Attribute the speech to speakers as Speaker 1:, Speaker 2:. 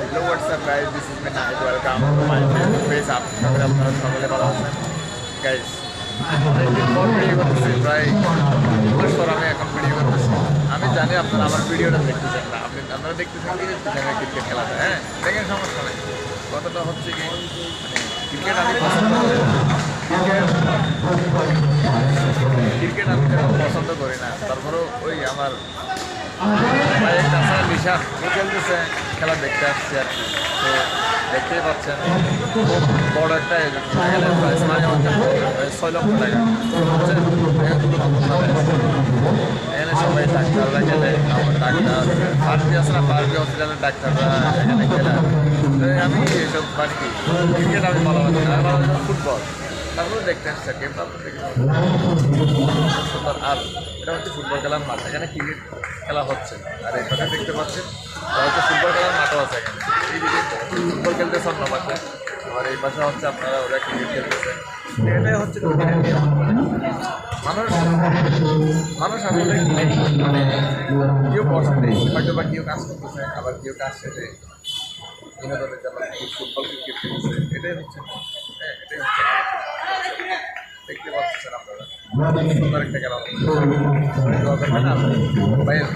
Speaker 1: Hello WhatsApp guys this is me night welcome to my Facebook page আপনাদের আপনারা সকলে ভালো আছেন গাইজ ভিডিও প্রায় আমি এখন ভিডিও আমি জানি আপনারা আমার ভিডিওটা দেখতেছেন না। আপনি আপনারা দেখতেছেন কি? ক্রিকেট খেলাটা হ্যাঁ? দেখেন, সমস্যা নেই। কথাটা হচ্ছে কি ক্রিকেট আমি পছন্দ করি ক্রিকেট আমি পছন্দ করি না। তারপরেও ওই আমার একটা নিশান ও খেলতেছে খেলা দেখতে আসছি আর কি, তো দেখতেই পাচ্ছেন, খুব বড় একটা মানে ছয় লক্ষ টাকা? এখানে এখানে সবাই ডাক্তাররা আমার ডাক্তার ফার্মি আছে না ফার্মি হসপিটালের ডাক্তাররা এখানে খেলে। আমি এইসব কি ক্রিকেট আমি ভালো না, আমি ফুটবল। তারপরে দেখতে আসছি আর সুন্দর আর এটা হচ্ছে ফুটবল খেলার মাঠ। এখানে ক্রিকেট খেলা হচ্ছে। আর পাশে দেখতে পাচ্ছেন, এটা হচ্ছে ফুটবল খেলার মাঠও আছে এখানে। ফুটবল খেলতেছে অন্য আর এই পাশে হচ্ছে আপনারা ওরা ক্রিকেট খেলতেছে। এটাই হচ্ছে। মানুষ মানুষ আসলে মানে কেউ নেই, হয়তো বা কেউ কাজ করতেছে, আবার কেউ কাজ শেষে বিনোদনের জন্য ফুটবল ক্রিকেট খেলতেছে। এটাই হচ্ছে হ্যাঁ এটাই হচ্ছে। দেখতে পাচ্ছেন আপনারা। সুন্দর একটা গেলাম বাইরের